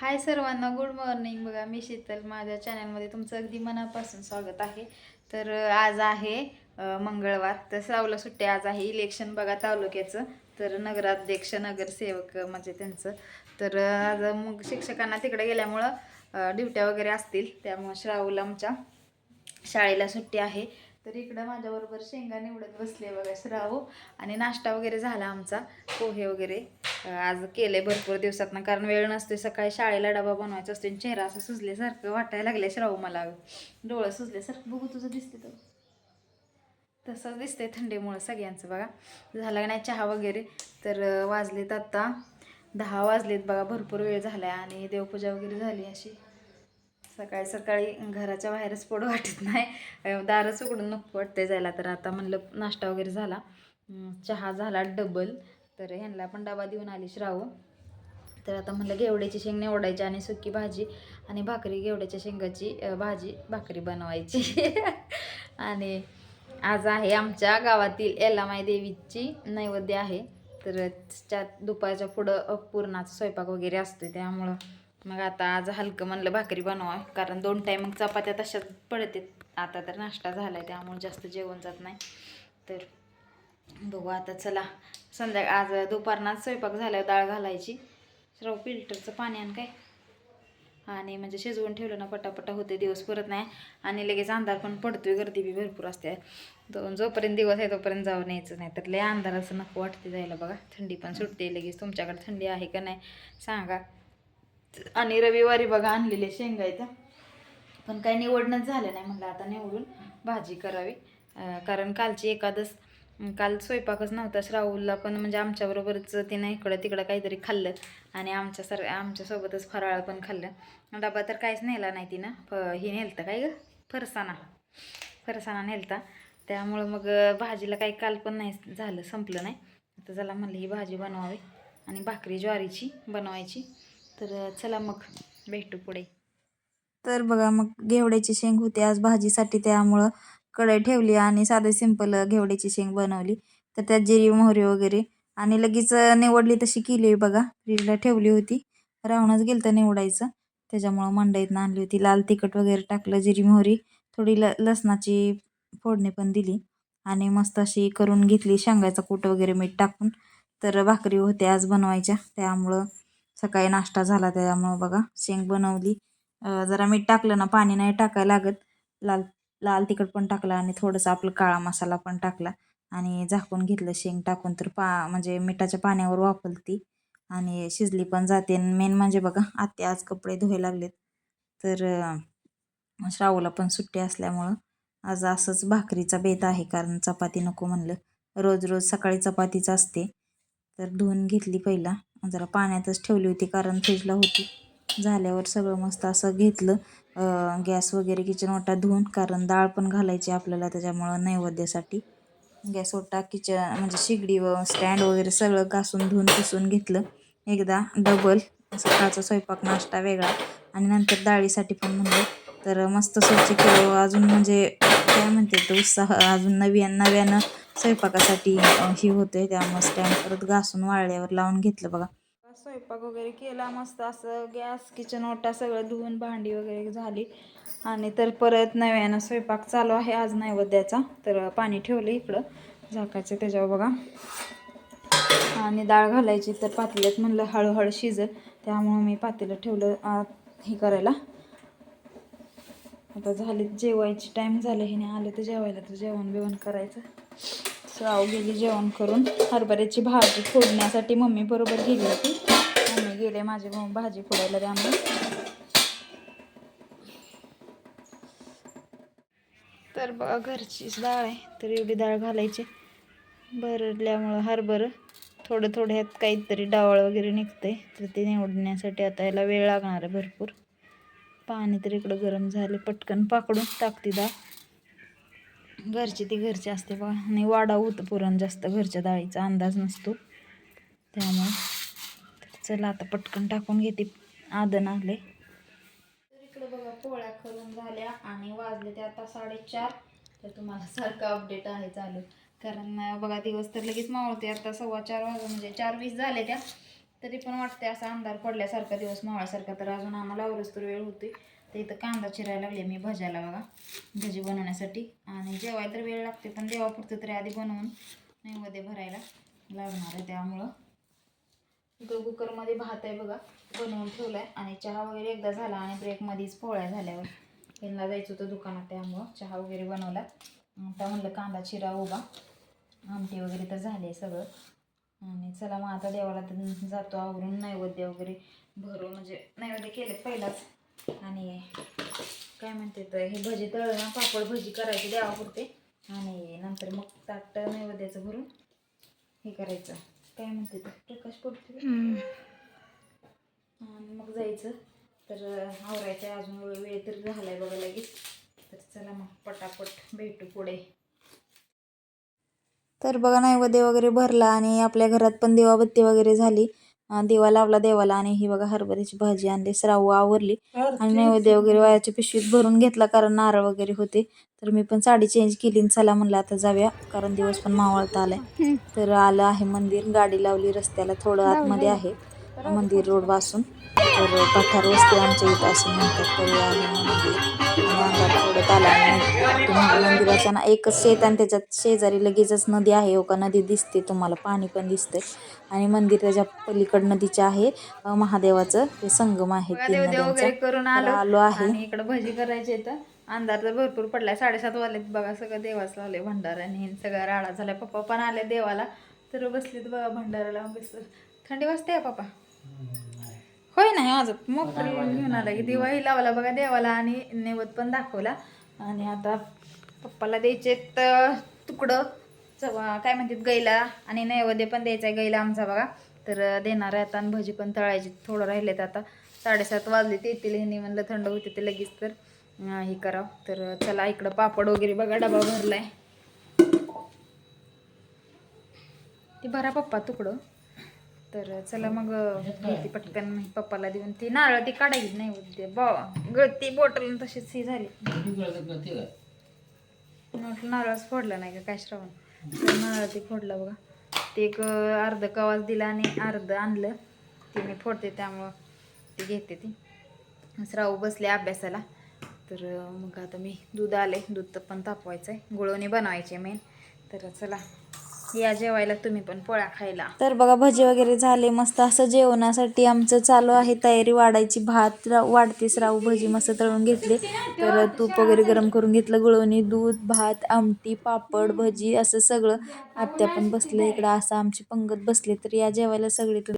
हाय सर्वांना good morning बघा मी शीतल. माझ्या चॅनलमध्ये तुमचं अगदी मनापासून स्वागत आहे. तर आज आहे मंगळवार. तर सावला सुट्टी आज आहे. इलेक्शन बघा तालुक्याचं. तर नगराध्यक्ष नगरसेवक म्हणजे त्यांचं. तर आज मग शिक्षकांना तिकडे गेल्यामुळं ड्युट्या वगैरे असतील. त्यामुळं श्रावल आमच्या शाळेला सुट्टी आहे. तर इकडं माझ्याबरोबर शेंगा निवडत बसले बघा श्रावू. आणि नाश्ता वगैरे झाला आमचा पोहे वगैरे. आज केले भरपूर दिवसातनं कारण वेळ नसते सकाळी शाळेला डबा बनवायचा असतो आणि चेहरा असं सुजल्यासारखं वाटायला लागले श्रावू मला. डोळं सुजल्यासारखं बघू तुझं दिसते तर. तसंच दिसतंय थंडीमुळं सगळ्यांचं बघा. झाला नाही चहा वगैरे? तर वाजलेत आत्ता दहा वाजलेत बघा भरपूर वेळ झाला आणि देवपूजा वगैरे झाली अशी. सकाळी सकाळी घराच्या बाहेरच पोड वाटत नाही. दारच उघडून नको वाटते जायला. तर आता म्हणलं नाश्ता वगैरे झाला. चहा झाला डबल तर ह्यांना पण डबा देऊन आली श्रावू तर आता म्हणलं घेवड्याची शेंग निवडायची आणि सुकी भाजी आणि भाकरी घेवड्याच्या शेंगाची भाजी भाकरी बनवायची. आणि आज आहे आमच्या गावातील एलामाई देवीची नैवेद्य आहे. तर त्या दुपारच्या पुढं पूर्णाचा पुरणाचा स्वयंपाक वगैरे असतो त्यामुळं मग आता आज हलकं म्हणलं भाकरी बनवा कारण दोन टाईम मग चपात्या तशाच पडते आता तर नाश्ता झाला आहे त्यामुळे जास्त जेवण जात नाही. तर बघू आता चला. संध्याकाळ आज दुपारनाच स्वयंपाक झाल्यावर डाळ घालायची. श्रव फिल्टरचं पाणी आणि काय? आणि म्हणजे शिजवून ठेवलं ना पटापटा होते दिवस परत नाही. आणि लगेच अंधार पण पडतोय गर्दी बी भरपूर असते. दोन जोपर्यंत दिवस आहे तोपर्यंत जाऊन यायचं नाही. तर लय अंधार असं नको वाटते जायला बघा. थंडी पण सुटते लगेच. तुमच्याकडे थंडी आहे का नाही? सांगा. आणि रविवारी बघा आणलेले शेंगा इथं. पण काही निवडणंच झालं नाही म्हणलं आता निवडून भाजी करावी. कारण कालची एकादस काल स्वयंपाकच नव्हता राहुलला पण म्हणजे आमच्याबरोबरच तिनं इकडं तिकडं काहीतरी खाल्लं. आणि आमच्यासार आमच्यासोबतच फराळ पण खाल्लं. डबा तर काहीच नेला नाही तिनं. फ हे नेलतं काय ग? फरसाणा. फरसाणा नेलता. त्यामुळं मग भाजीला काही काल पण नाही झालं संपलं नाही. आता चला म्हणलं ही भाजी बनवावी. आणि भाकरी ज्वारीची बनवायची. तर चला मग भेटू पुढे. तर बघा मग घेवड्याची शेंग होती. आज भाजीसाठी त्यामुळं कढई ठेवली आणि साधे सिंपल घेवड्याची शेंग बनवली. तर त्यात जिरी मोहरी वगैरे. आणि लगेच निवडली तशी केली बघा. फ्रीजला ठेवली होती. राहूनच गेलं तर निवडायचं. त्याच्यामुळं मंडईतनं आणली होती. लाल तिखट वगैरे टाकलं जिरी मोहरी. थोडी ल लसणाची फोडणी पण दिली. आणि मस्त अशी करून घेतली. शेंगाचा कूट वगैरे मीठ टाकून. तर भाकरी होते आज बनवायच्या. त्यामुळं सकाळी नाश्ता झाला त्याच्यामुळं बघा. शेंग बनवली. जरा मीठ टाकलं ना पाणी नाही टाकायला लागत. लाल लाल तिखट पण टाकलं आणि थोडंसं आपलं काळा मसाला पण टाकला. आणि झाकून घेतलं शेंग टाकून तर पा म्हणजे मिठाच्या पाण्यावर वापरती आणि शिजली पण जाते. मेन म्हणजे बघा आत्या आज कपडे धुवायला लागलेत. तर श्रावला पण सुट्टी असल्यामुळं आज असंच भाकरीचा बेत आहे. कारण चपाती नको म्हणलं. रोज रोज सकाळी चपातीच असते. तर धुवून घेतली पहिला. जरा पाण्यातच ठेवली होती कारण फ्रीजला होती. झाल्यावर सगळं मस्त असं घेतलं. गॅस वगैरे किचन ओटा धुवून कारण डाळ पण घालायची आपल्याला त्याच्यामुळं नैवेद्यासाठी. गॅस ओटा किचन म्हणजे शिगडी व स्टँड वगैरे सगळं घासून धुवून पुसून घेतलं. एकदा डबल सकाळचा स्वयंपाक नाश्ता वेगळा. आणि नंतर डाळीसाठी पण म्हणलं तर मस्त स्वच्छ केलं. अजून म्हणजे काय म्हणते तो उत्साह अजून नव्या नव्यानं स्वयंपाकासाठी अं, ही होते त्यामुळे स्टँड परत घासून वाळल्यावर लावून घेतलं बघा. स्वयंपाक वगैरे केला मस्त असं गॅस किचन ओटा सगळं धुवून भांडी वगैरे झाली. आणि तर परत नव्यानं स्वयंपाक चालू आहे आज नैवेद्याचा. तर पाणी ठेवलं इकडं झाकायचं त्याच्यावर बघा. आणि डाळ घालायची तर पातेल्यात म्हणलं हळूहळू शिजल. त्यामुळं मी पातेलं ठेवलं हे करायला. आता झाले जेवायची टाईम झालं हे नाही आलं तर जेवायला तर जेवण बिवण करायचं. श्राव गेली जेवण करून. हरभऱ्याची भाजी फोडण्यासाठी मम्मी बरोबर गेली होती. मम्मी गेले माझी भाजी फोडायला त्यामुळे तर बघा घरचीच डाळ आहे. तर एवढी डाळ घालायची. भरल्यामुळं हरभरं. थोडं थोडं ह्यात काहीतरी डावळ वगैरे निघतंय. तर ते निवडण्यासाठी आता याला वेळ लागणार आहे भरपूर. पाणी तर इकडं गरम झाले. पटकन पाकडून टाकते डाळ. घरची ती घरची असते बा आणि वाडा होतं पुरण जास्त घरच्या डाळीचा अंदाज नसतो. त्यामुळे चला आता पटकन टाकून घेते. आदन आले. तर इकडे बघा पोळ्या करून झाल्या आणि वाजले ते आता साडेचार. तर तुम्हाला सारखं अपडेट आहे चालू. कारण बघा दिवस तर लगेच मावळते आता सव्वा चार वाजून म्हणजे चार वीस झाले त्या. तरी पण वाटते असा अंधार पडल्यासारखा दिवस मावळ्यासारखा. तर अजून आम्हाला आवरच तर वेळ होते तर इथं कांदा चिरायला लागले मी भजायला बघा. भजी बनवण्यासाठी. आणि जेवायला तर वेळ लागते पण देवापुरतं तरी आधी बनवून नैवेद्य भरायला लागणार आहे त्यामुळं. इकडं कुकरमध्ये भात आहे बघा बनवून ठेवला आहे आणि चहा वगैरे एकदा झाला आणि ब्रेकमध्येच पोळ्या झाल्यावर यांना जायचं होतं दुकानात त्यामुळं चहा वगैरे बनवला. आता म्हणलं कांदा चिरा उभा. आमटी वगैरे तर झाले सगळं. आणि चला मग आता देवाला तर जातो आवरून नैवेद्य वगैरे भरून म्हणजे नैवेद्य केले पहिलाच. आणि काय म्हणते तर हे भजी तळणं पापड भजी करायची देवापुरते. आणि नंतर मग ताट नैवेद्याचं भरून हे करायचं. काय म्हणते तर प्रकाश पडतो आणि मग जायचं. तर आवरायचं अजून वेळ तर झालाय बघा लगेच. तर चला मग पटापट भेटू पुढे. तर बघा नैवेद्य वगैरे भरला आणि आपल्या घरात पण दिवाबत्ती वगैरे झाली. दिवा लावला देवाला आणि ही बघा हरभऱ्याची भाजी आणली श्रावू आवरली. आणि नैवेद्य वगैरे वायाच्या पिशवीत भरून घेतला कारण नारळ वगैरे होते. तर मी पण साडी चेंज केली चला म्हणलं आता जाऊया कारण दिवस पण मावळता आलाय. तर आलं आहे मंदिर गाडी लावली रस्त्याला थोडं आतमध्ये आहे. मंदिर रोडपासून. तर पठार वस्ती आमच्या इथं असं म्हणतात तर आहे मंदिर. आणि थोडं आला मंदिराच्या ना एकच शेत आणि त्याच्यात शेजारी लगेचच नदी आहे हो का? नदी दिसते तुम्हाला पाणी पण दिसतंय. आणि मंदिर त्याच्या पलीकड नदीच्या आहे महादेवाचं ते संगम आहे नद्यांचा. करून आलो. आहे. आणि इकडं भजी करायची तर अंधार तर भरपूर पडलाय. साडेसात वाजलेत बघा सगळं देवाच लावले आणि सगळं राडा झालाय. पप्पा पण आले देवाला. तर बसलेत बघा बस थंडी वाजते पप्पा? होय नाही माझं. मोकळी घेऊन आला की दिवाळी लावला बघा देवाला आणि नैवद पण दाखवला. आणि आता पप्पाला द्यायचे तर तुकडं. काय म्हणतात गैला आणि नैवेद्य पण द्यायचा आहे गैला आमचा बघा. तर देणार आहे आता आणि भजी पण तळायची थोडं राहिलेत आता. साडेसात वाजले ते येतील ह्यांनी म्हणलं थंड होते ते लगेच तर. हे करावं. तर चला इकडं पापड वगैरे बघा डबा भरलाय. ती भरा पप्पा तुकडं. तर चला मग ती पटकन पप्पाला देऊन ती नारळ ती काढायची नाही होती बा गळती बॉटल तशीच ही झाली. म्हटलं नारळच फोडला नाही का काय श्रावण? नारळ ते फोडलं बघा. ते एक अर्ध कवाच दिला आणि अर्ध आणलं. ते मी फोडते त्यामुळं ती घेते ती. श्रावू बसले अभ्यासाला. तर मग आता मी दूध आले दूध तर पण तापवायचं आहे गुळवणी बनवायचे मेन तर चला या जेवायला तुम्ही पण पोळ्या खायला. तर बघा भजी वगैरे झाले मस्त असं जेवणासाठी आमचं चालू आहे तयारी. वाढायची भात वाढतीस वाढतेच राहू भजी मस्त तळून घेतले. तर तूप वगैरे गरम करून घेतलं गुळवणी दूध भात आमटी पापड भजी असं सगळं. आत्या पण बसले इकडं असं आमची पंगत बसले. तर या जेवायला सगळीकडे